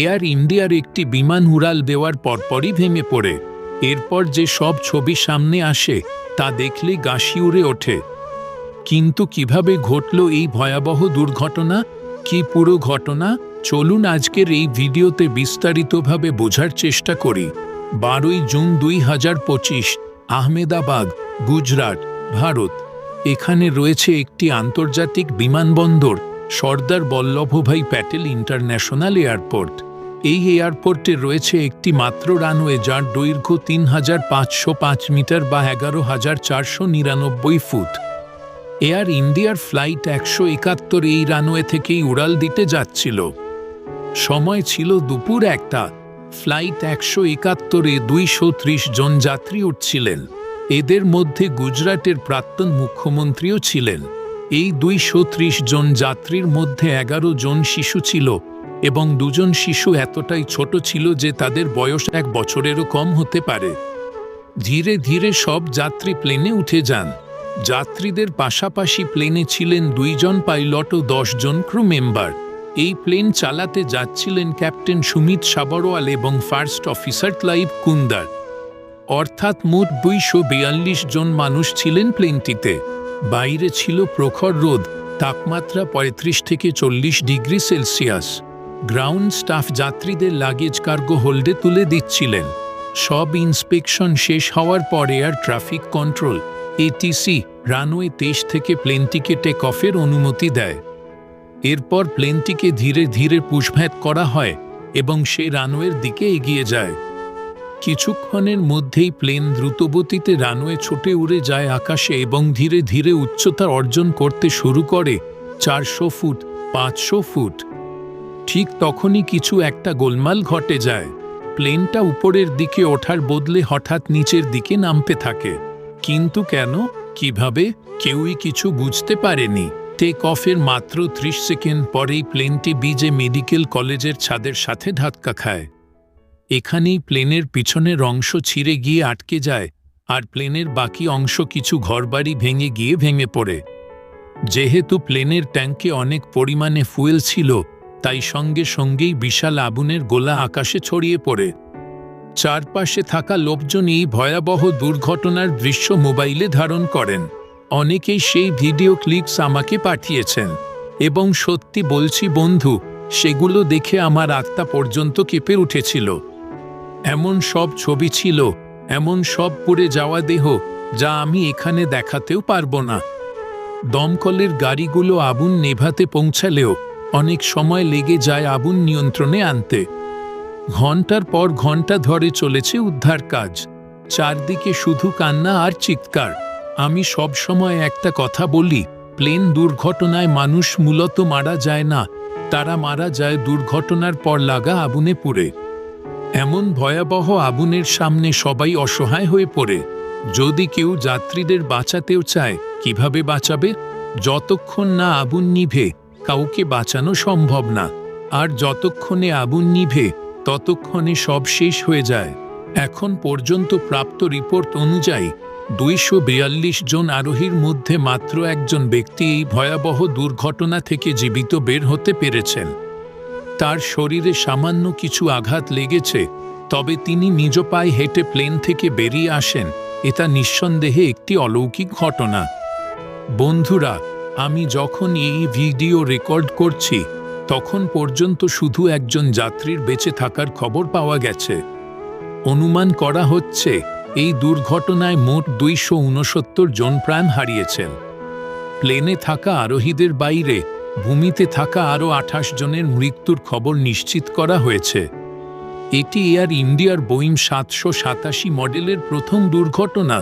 Air ইন্ডিয়ার একটি বিমান উড়াল দেওয়ার পরপরই ভেঙে পড়ে। এরপর যে সব ছবি সামনে আসে, তা দেখলে গাশি উড়ে ওঠে। কিন্তু কীভাবে ঘটল এই ভয়াবহ দুর্ঘটনা? কি পুরো ঘটনা? চলুন আজকের এই ভিডিওতে বিস্তারিতভাবে বোঝার চেষ্টা করি। বারোই জুন দুই হাজার পঁচিশ, আহমেদাবাদ, গুজরাট, ভারত। এখানে রয়েছে একটি আন্তর্জাতিক বিমানবন্দর, সর্দার বল্লভভাই প্যাটেল ইন্টারন্যাশনাল এয়ারপোর্ট। এই এয়ারপোর্টে রয়েছে একটি মাত্র রানওয়ে যার দৈর্ঘ্য তিন হাজার পাঁচশো পাঁচ মিটার বা এগারো হাজার চারশো নিরানব্বই ফুট। এয়ার ইন্ডিয়ার ফ্লাইট একশো একাত্তর এই রানওয়ে থেকেই উড়াল দিতে যাচ্ছিল। সময় ছিল দুপুর একটা। ফ্লাইট একশো একাত্তরে দুইশো ত্রিশ জন যাত্রী উঠছিলেন। এদের মধ্যে গুজরাটের প্রাক্তন মুখ্যমন্ত্রীও ছিলেন। এই দুইশো ত্রিশ জন যাত্রীর মধ্যে এগারো জন শিশু ছিল। এবং দুজন শিশু এতটাই ছোট ছিল যে তাদের বয়স এক বছরেরও কম হতে পারে। ধীরে ধীরে সব যাত্রী প্লেনে উঠে যান। যাত্রীদের পাশাপাশি প্লেনে ছিলেন দুইজন পাইলট ও দশজন ক্রু মেম্বার। এই প্লেন চালাতে যাচ্ছিলেন ক্যাপ্টেন সুমিত সাবরওয়াল এবং ফার্স্ট অফিসার ক্লাইভ কুন্দার। অর্থাৎ মোট দুইশো বিয়াল্লিশ জন মানুষ ছিলেন প্লেনটিতে। বাইরে ছিল প্রখর রোদ, তাপমাত্রা পঁয়ত্রিশ থেকে চল্লিশ ডিগ্রি সেলসিয়াস। গ্রাউন্ড স্টাফ যাত্রীদের লাগেজ কার্গো হোল্ডে তুলে দিচ্ছিলেন। সব ইন্সপেকশন শেষ হওয়ার পরে আর ট্রাফিক কন্ট্রোল এটিসি রানওয়ে তেইশ থেকে প্লেনটিকে টেক অফের অনুমতি দেয়। এরপর প্লেনটিকে ধীরে ধীরে পুষভ্যাট করা হয় এবং সে রানওয়ের দিকে এগিয়ে যায়। কিছুক্ষণের মধ্যেই প্লেন দ্রুতগতিতে রানওয়ে ছুটে উড়ে যায় আকাশে এবং ধীরে ধীরে উচ্চতা অর্জন করতে শুরু করে চারশো ফুট, পাঁচশো ফুট। ঠিক তখনই কিছু একটা গোলমাল ঘটে যায়। প্লেনটা উপরের দিকে ওঠার বদলে হঠাৎ নিচের দিকে নামতে থাকে। কিন্তু কেন? কীভাবে? কেউই কিছু বুঝতে পারেনি। টেক অফের মাত্র ত্রিশ সেকেন্ড পরেই প্লেনটি বিজে মেডিকেল কলেজের ছাদের সাথে ধাক্কা খায়। এখানেই প্লেনের পিছনের অংশ ছিঁড়ে গিয়ে আটকে যায় আর প্লেনের বাকি অংশ কিছু ঘরবাড়ি ভেঙে গিয়ে ভেঙে পড়ে। যেহেতু প্লেনের ট্যাঙ্কে অনেক পরিমাণে ফুয়েল ছিল তাই সঙ্গে সঙ্গেই বিশাল আগুনের গোলা আকাশে ছড়িয়ে পড়ে। চারপাশে থাকা লোকজন এই ভয়াবহ দুর্ঘটনার দৃশ্য মোবাইলে ধারণ করেন। অনেকেই সেই ভিডিও ক্লিপস আমাকে পাঠিয়েছেন। এবং সত্যি বলছি বন্ধু, সেগুলো দেখে আমার আত্মা পর্যন্ত কেঁপে উঠেছিল। এমন সব ছবি ছিল, এমন সব পুড়ে যাওয়া দেহ, যা আমি এখানে দেখাতেও পারব না। দমকলের গাড়িগুলো আগুন নেভাতে পৌঁছালেও অনেক সময় লেগে যায় আগুন নিয়ন্ত্রণে আনতে। ঘণ্টার পর ঘণ্টা ধরে চলেছে উদ্ধার কাজ। চারদিকে শুধু কান্না আর চিৎকার। আমি সব সময় একটা কথা বলি, প্লেন দুর্ঘটনায় মানুষ মূলত মারা যায় না, তারা মারা যায় দুর্ঘটনার পর লাগা আগুনে পুড়ে। এমন ভয়াবহ আগুনের সামনে সবাই অসহায় হয়ে পড়ে। যদি কেউ যাত্রীদের বাঁচাতেও চায়, কীভাবে বাঁচাবে? যতক্ষণ না আগুন নিভে কাউকে বাঁচানো সম্ভব না। আর যতক্ষণে আগুন নিভে, ততক্ষণে সব শেষ হয়ে যায়। এখন পর্যন্ত প্রাপ্ত রিপোর্ট অনুযায়ী, দুইশো বিয়াল্লিশ জন আরোহীর মধ্যে মাত্র একজন ব্যক্তি এই ভয়াবহ দুর্ঘটনা থেকে জীবিত বের হতে পেরেছেন। তার শরীরে সামান্য কিছু আঘাত লেগেছে, তবে তিনি নিজ পায়ে হেঁটে প্লেন থেকে বেরিয়ে আসেন। এটা নিঃসন্দেহে একটি অলৌকিক ঘটনা। বন্ধুরা আমি যখন এই ভিডিও রেকর্ড করছি, তখন পর্যন্ত শুধু একজন যাত্রীর বেঁচে থাকার খবর পাওয়া গেছে। অনুমান করা হচ্ছে, এই দুর্ঘটনায় মোট দুইশো উনসত্তর জন প্রাণ হারিয়েছেন। প্লেনে থাকা আরোহীদের বাইরে, ভূমিতে থাকা আরও আঠাশ জনের মৃত্যুর খবর নিশ্চিত করা হয়েছে। এটি এয়ার ইন্ডিয়ার বোয়িং সাতশো সাতাশি মডেলের প্রথম দুর্ঘটনা,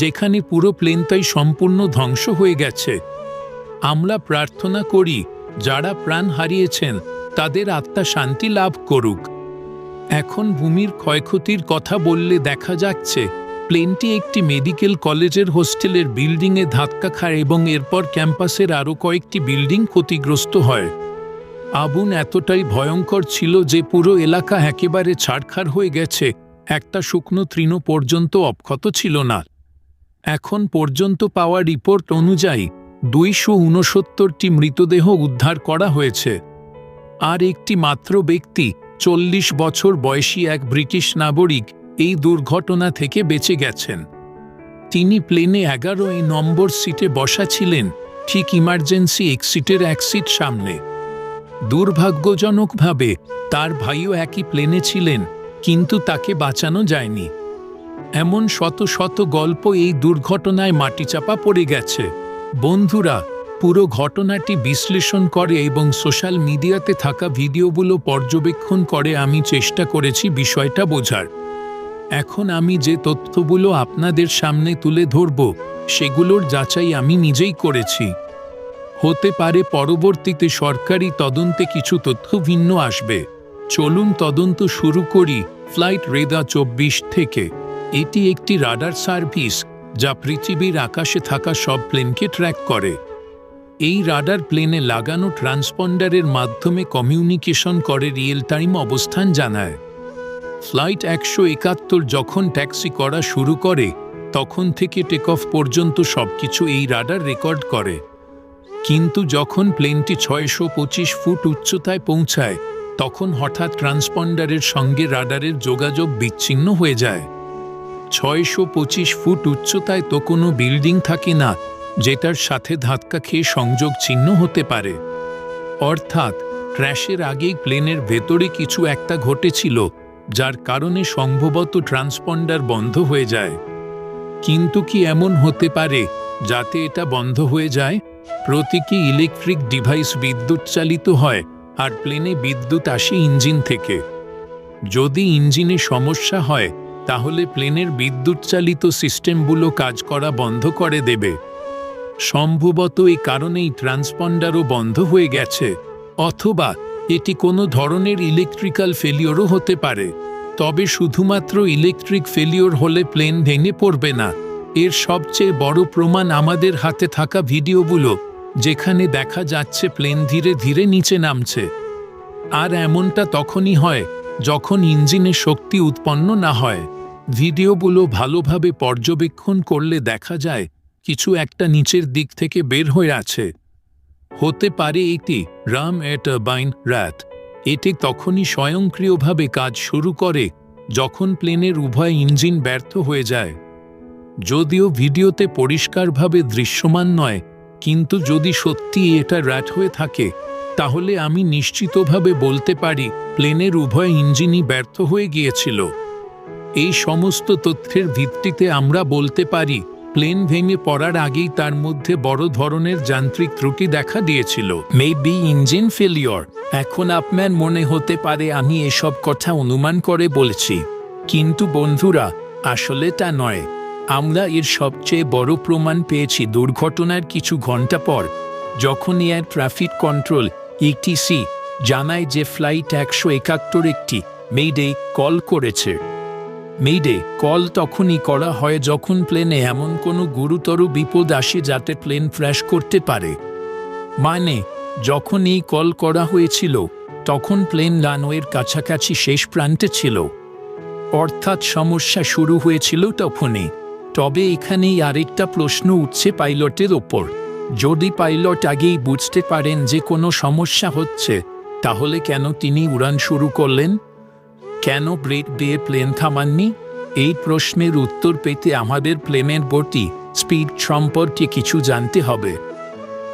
যেখানে পুরো প্লেনটাই সম্পূর্ণ ধ্বংস হয়ে গেছে। আমরা প্রার্থনা করি, যারা প্রাণ হারিয়েছেন, তাদের আত্মা শান্তি লাভ করুক। এখন ভূমির ক্ষয়ক্ষতির কথা বললে দেখা যাচ্ছে, প্লেনটি একটি মেডিকেল কলেজের হোস্টেলের বিল্ডিংয়ে ধাক্কা খায় এবং এরপর ক্যাম্পাসের আরও কয়েকটি বিল্ডিং ক্ষতিগ্রস্ত হয়। আগুন এতটাই ভয়ঙ্কর ছিল যে পুরো এলাকা একেবারে ছাড়খাড় হয়ে গেছে, একটা শুকনো তৃণ পর্যন্ত অক্ষত ছিল না। এখন পর্যন্ত পাওয়া রিপোর্ট অনুযায়ী দুইশো উনসত্তরটি মৃতদেহ উদ্ধার করা হয়েছে। আর একটি মাত্র ব্যক্তি, চল্লিশ বছর বয়সী এক ব্রিটিশ নাগরিক, এই দুর্ঘটনা থেকে বেঁচে গেছেন। তিনি প্লেনে এগারো এই নম্বর সিটে বসা ছিলেন, ঠিক ইমার্জেন্সি এক্সিটের এক সিট সামনে। দুর্ভাগ্যজনকভাবে, তার ভাইও একই প্লেনে ছিলেন, কিন্তু তাকে বাঁচানো যায়নি। এমন শত শত গল্প এই দুর্ঘটনায় মাটিচাপা পড়ে গেছে। বন্ধুরা, পুরো ঘটনাটি বিশ্লেষণ করে এবং সোশ্যাল মিডিয়াতে থাকা ভিডিওগুলো পর্যবেক্ষণ করে আমি চেষ্টা করেছি বিষয়টা বোঝার। এখন আমি যে তথ্যগুলো আপনাদের সামনে তুলে ধরব, সেগুলোর যাচাই আমি নিজেই করেছি। হতে পারে পরবর্তীতে সরকারি তদন্তে কিছু তথ্য ভিন্ন আসবে। চলুন তদন্ত শুরু করি, ফ্লাইট রেদা চব্বিশ থেকে। এটি একটি রাডার সার্ভিস যা পৃথিবীর আকাশে থাকা সব প্লেনকে ট্র্যাক করে। এই রাডার প্লেনে লাগানো ট্রান্সপন্ডারের মাধ্যমে কমিউনিকেশন করে রিয়েল টাইম অবস্থান জানায়। ফ্লাইট একশো একাত্তর যখন ট্যাক্সি করা শুরু করে, তখন থেকে টেক অফ পর্যন্ত সবকিছু এই রাডার রেকর্ড করে। কিন্তু যখন প্লেনটি ছয়শো পঁচিশ ফুট উচ্চতায় পৌঁছায়, তখন হঠাৎ ট্রান্সপন্ডারের সঙ্গে রাডারের যোগাযোগ বিচ্ছিন্ন হয়ে যায়। ছয়শো পঁচিশ ফুট উচ্চতায় তো কোনো বিল্ডিং থাকে না, যেটার সাথে ধাক্কা খেয়ে সংযোগ ছিন্ন হতে পারে। অর্থাৎ, ক্র্যাশের আগেই প্লেনের ভেতরে কিছু একটা ঘটেছিল, যার কারণে সম্ভবত ট্রান্সপন্ডার বন্ধ হয়ে যায়। কিন্তু কি এমন হতে পারে, যাতে এটা বন্ধ হয়ে যায়? প্রতীকী ইলেকট্রিক ডিভাইস বিদ্যুৎ চালিত হয়, আর প্লেনে বিদ্যুৎ আসে ইঞ্জিন থেকে। যদি ইঞ্জিনে সমস্যা হয় তাহলে প্লেনের বিদ্যুৎ চালিত সিস্টেমগুলো কাজ করা বন্ধ করে দেবে। সম্ভবত এই কারণেই ট্রান্সপন্ডারও বন্ধ হয়ে গেছে, অথবা এটি কোনো ধরনের ইলেকট্রিক্যাল ফেলিওরও হতে পারে, তবে শুধুমাত্র ইলেকট্রিক ফেলিওর হলে প্লেন ভেঙে পড়বে না। এর সবচেয়ে বড় প্রমাণ আমাদের হাতে থাকা ভিডিওগুলো, যেখানে দেখা যাচ্ছে প্লেন ধীরে ধীরে নিচে নামছে। আর এমনটা তখনই হয়, যখন ইঞ্জিনে শক্তি উৎপন্ন না হয়। ভিডিওগুলো ভালোভাবে পর্যবেক্ষণ করলে দেখা যায় কিছু একটা নিচের দিক থেকে বের হয়ে আছে। হতে পারে এটি রাম এ টারবাইন র্যাট এটি তখনই স্বয়ংক্রিয়ভাবে কাজ শুরু করে যখন প্লেনের উভয় ইঞ্জিন ব্যর্থ হয়ে যায়। যদিও ভিডিওতে পরিষ্কারভাবে দৃশ্যমান নয়, কিন্তু যদি সত্যি এটা র্যাট হয়ে থাকে, তাহলে আমি নিশ্চিতভাবে বলতে পারি প্লেনের উভয় ইঞ্জিনই ব্যর্থ হয়ে গিয়েছিল। এই সমস্ত তথ্যের ভিত্তিতে আমরা বলতে পারি, প্লেন ভেঙে পড়ার আগেই তার মধ্যে বড় ধরনের যান্ত্রিক ত্রুটি দেখা দিয়েছিল। মে বি ইঞ্জিন ফেলিওর এখন আপনার মনে হতে পারে আমি এসব কথা অনুমান করে বলেছি। কিন্তু বন্ধুরা, আসলে তা নয়। আমরা এর সবচেয়ে বড় প্রমাণ পেয়েছি দুর্ঘটনার কিছু ঘণ্টা পর, যখন এয়ার ট্রাফিক কন্ট্রোল ইটিসি জানায় যে ফ্লাইট একশো একাত্তর একটি মেইডে কল করেছে। মেইডে কল তখনই করা হয় যখন প্লেনে এমন কোনো গুরুতর বিপদ আসে যাতে প্লেন ক্র্যাশ করতে পারে। মানে যখন এই কল করা হয়েছিল, তখন প্লেন রানওয়ের কাছাকাছি শেষ প্রান্তে ছিল। অর্থাৎ সমস্যা শুরু হয়েছিল তখনই। তবে এখানেই আরেকটা প্রশ্ন উঠছে পাইলটের ওপর। যদি পাইলট আগেই বুঝতে পারেন যে কোনো সমস্যা হচ্ছে, তাহলে কেন তিনি উড়ান শুরু করলেন? কেন ব্রেক দিয়ে প্লেন থামাননি? এই প্রশ্নের উত্তর পেতে আমাদের প্লেনের গতি স্পিড সম্পর্কে কিছু জানতে হবে।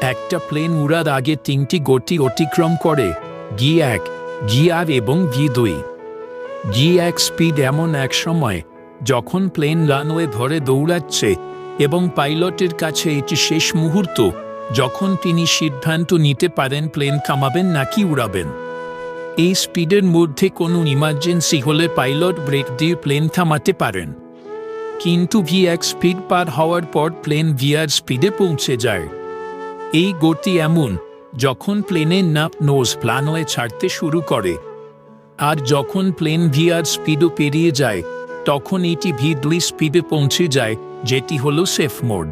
একটা প্লেন উড়ার আগে তিনটি গতি অতিক্রম করে, গি এক, গি আর এবং গি দুই। জি এক স্পিড এমন এক সময়, যখন প্লেন রানওয়ে ধরে দৌড়াচ্ছে এবং পাইলটের কাছে এটি শেষ মুহূর্ত, যখন তিনি সিদ্ধান্ত নিতে পারেন প্লেন থামাবেন নাকি উড়াবেন। এই স্পিডের মধ্যে কোনো ইমার্জেন্সি হলে পাইলট ব্রেক দিয়ে প্লেন থামাতে পারেন। কিন্তু ভি এক স্পিড পার হওয়ার পর প্লেন ভিআর স্পিডে পৌঁছে যায়। এই গতি এমন, যখন প্লেনের নাপ নোজ প্লানওয়ে ছাড়তে শুরু করে। আর যখন প্লেন ভিআর স্পিডও পেরিয়ে যায়, তখন এটি ভি দুই স্পিডে পৌঁছে যায়, যেটি হলো সেফ মোড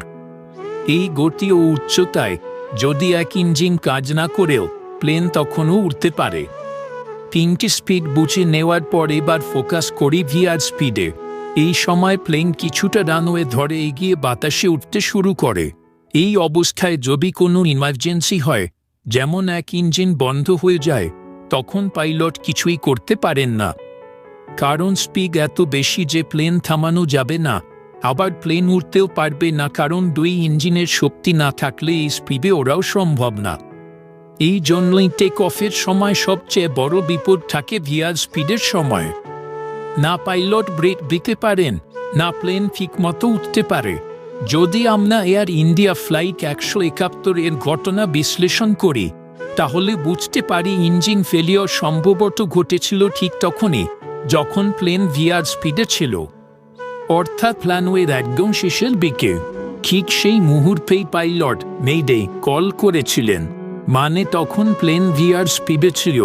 এই গতি ও উচ্চতায়, যদি এক ইঞ্জিন কাজ না করেও প্লেন তখনও উঠতে পারে। তিনটি স্পিড বুঝে নেওয়ার পর এবার ফোকাস করি ভিআর স্পিডে এই সময় প্লেন কিছুটা রানওয়ে ধরে এগিয়ে বাতাসে উঠতে শুরু করে। এই অবস্থায় যদি কোনো ইমার্জেন্সি হয়, যেমন এক ইঞ্জিন বন্ধ হয়ে যায়, তখন পাইলট কিছুই করতে পারেন না। কারণ স্পিড এত বেশি যে প্লেন থামানো যাবে না, আবার প্লেন উঠতেও পারবে না, কারণ দুই ইঞ্জিনের শক্তি না থাকলে এই স্পিডে ওরাও সম্ভব না। এই জন্যই টেক অফের সময় সবচেয়ে বড় বিপদ থাকে ভিয়ার স্পিডের সময়। না পাইলট ব্রেক দিতে পারেন, না প্লেন ঠিক মতো উঠতে পারে। যদি আমরা এয়ার ইন্ডিয়া ফ্লাইট একশো একাত্তর এর ঘটনা বিশ্লেষণ করি, তাহলে বুঝতে পারি ইঞ্জিন ফেলিওর সম্ভবত ঘটেছিল ঠিক তখনই, যখন প্লেন ভিয়ার স্পিডে ছিল। অর্থাৎ প্ল্যানওয়ের একদম শেষের দিকে, ঠিক সেই মুহূর্তেই পাইলট মেইডে কল করেছিলেন। মানে তখন প্লেন ভিআর স্পিডে ছিল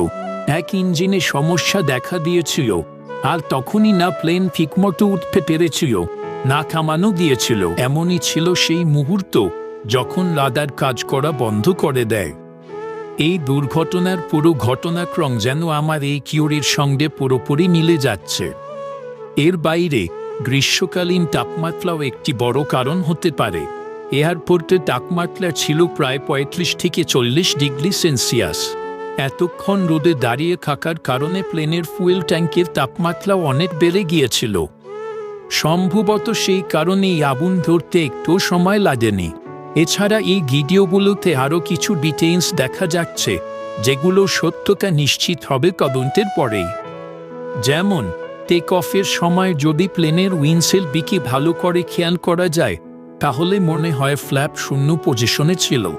এক ইঞ্জিনে সমস্যা দেখা দিয়েছিল। আর তখনই না প্লেন ঠিকমতো উঠতে পেরেছিল, না থামানো দিয়েছিল। এমনই ছিল সেই মুহূর্ত, যখন লাদার কাজ করা বন্ধ করে দেয়। এই দুর্ঘটনার পুরো ঘটনাক্রম যেন আমার এই কিউরির সঙ্গে পুরোপুরি মিলে যাচ্ছে। এর বাইরে, গ্রীষ্মকালীন তাপমাত্রাও একটি বড় কারণ হতে পারে। এয়ারপোর্টে তাপমাত্রা ছিল প্রায় পঁয়ত্রিশ থেকে চল্লিশ ডিগ্রি সেলসিয়াস। এতক্ষণ রোদে দাঁড়িয়ে থাকার কারণে প্লেনের ফুয়েল ট্যাঙ্কের তাপমাত্রা অনেক বেড়ে গিয়েছিল। সম্ভবত সেই কারণেই আগুন ধরতে একটু সময় লাগেনি। এছাড়া এই ভিডিওগুলোতে আরও কিছু ডিটেইলস দেখা যাচ্ছে, যেগুলো সত্যতা নিশ্চিত হবে তদন্তের পরেই। যেমন টেক অফের সময় যদি প্লেনের উইন্সেল বিকি ভালো করে খেয়াল করা যায় তাহলে মনে হয় ফ্ল্যাপ শূন্য পজিশনে ছিল।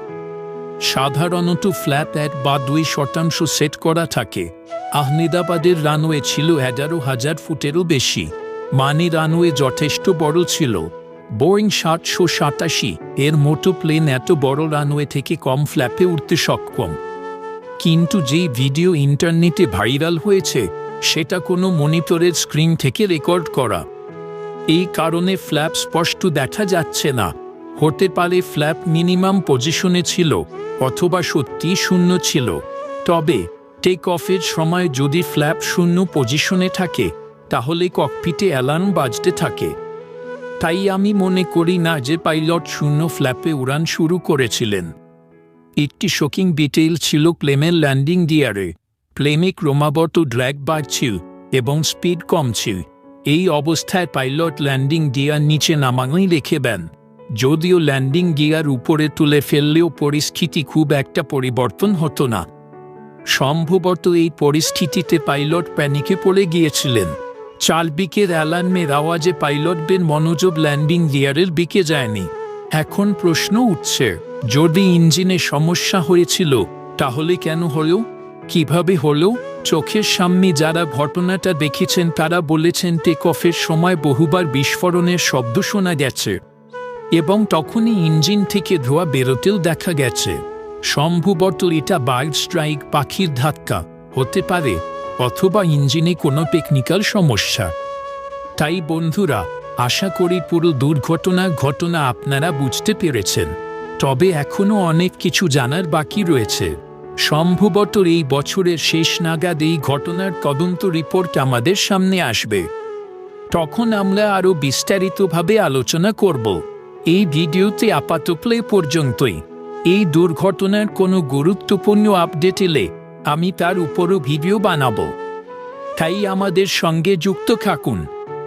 সাধারণত ফ্ল্যাপ এক বা দুই শতাংশ সেট করা থাকে। আহমেদাবাদের রানওয়ে ছিল এগারো হাজার ফুটেরও বেশি। মানে রানওয়ে যথেষ্ট বড় ছিল। বোয়িং সাতশো সাতাশি, এর মোটো প্লেন এত বড় রানওয়ে থেকে কম ফ্ল্যাপে উঠতে সক্ষম। কিন্তু যেই ভিডিও ইন্টারনেটে ভাইরাল হয়েছে, সেটা কোনো মনিটরের স্ক্রিন থেকে রেকর্ড করা। এই কারণে ফ্ল্যাপ স্পষ্ট দেখা যাচ্ছে না। হতে পারে ফ্ল্যাপ মিনিমাম পজিশনে ছিল অথবা সত্যি শূন্য ছিল। তবে টেক অফের সময় যদি ফ্ল্যাপ শূন্য পজিশনে থাকে, তাহলে ককপিটে অ্যালার্ম বাজতে থাকে। তাই আমি মনে করি না যে পাইলট শূন্য ফ্ল্যাপে উড়ান শুরু করেছিলেন। একটি শোকিং ডিটেইল ছিল প্লেমের ল্যান্ডিং গিয়ারে। প্লেমে ক্রমাগত ড্র্যাগ বাড়ছিল এবং স্পিড কম ছিল এই অবস্থায় পাইলট ল্যান্ডিং গিয়ার নিচে নামানোই রেখে দেন। যদিও ল্যান্ডিং গিয়ার উপরে তুলে ফেললেও পরিস্থিতি খুব একটা পরিবর্তন হতো না। সম্ভবত এই পরিস্থিতিতে পাইলট প্যানিকে পড়ে গিয়েছিলেন। চালবিকের অ্যালার্মের আওয়াজে পাইলটদের মনোযোগ ল্যান্ডিং গিয়ারের দিকে যায়নি। এখন প্রশ্ন উঠছে, যদি ইঞ্জিনে সমস্যা হয়েছিল, তাহলে কেন হলো? কীভাবে হলো? চোখের সামনে যারা ঘটনাটা দেখেছেন, তারা বলেছেন টেক অফের সময় বহুবার বিস্ফোরণের শব্দ শোনা গেছে এবং তখনই ইঞ্জিন থেকে ধোয়া বেরোতেও দেখা গেছে। সম্ভবত এটা বার্ড স্ট্রাইক, পাখির ধাক্কা হতে পারে অথবা ইঞ্জিনে কোনো টেকনিক্যাল সমস্যা। তাই বন্ধুরা, আশা করি পুরো দুর্ঘটনার ঘটনা আপনারা বুঝতে পেরেছেন। তবে এখনও অনেক কিছু জানার বাকি রয়েছে। সম্ভবত এই বছরের শেষ নাগাদ এই ঘটনার তদন্ত রিপোর্ট আমাদের সামনে আসবে। তখন আমরা আরও বিস্তারিতভাবে আলোচনা করব। এই ভিডিওতে আপাত প্লে পর্যন্তই। এই দুর্ঘটনার কোনো গুরুত্বপূর্ণ আপডেট এলে আমি তার উপরও ভিডিও বানাবো। তাই আমাদের সঙ্গে যুক্ত থাকুন।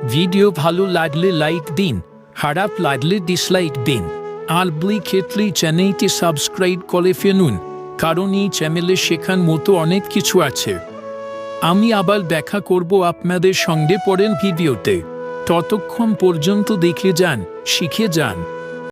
ভিডিও ভালো লাগলে লাইক দিন, খারাপ লাগলে ডিসলাইক দিন। আর বলি ক্ষেত্রে চ্যানেলটি সাবস্ক্রাইব করে ফেলুন। কারণ এই চ্যানেলে শেখার মতো অনেক কিছু আছে। আমি আবার দেখা করব আপনাদের সঙ্গে পরের ভিডিওতে। ততক্ষণ পর্যন্ত দেখে যান, শিখে যান।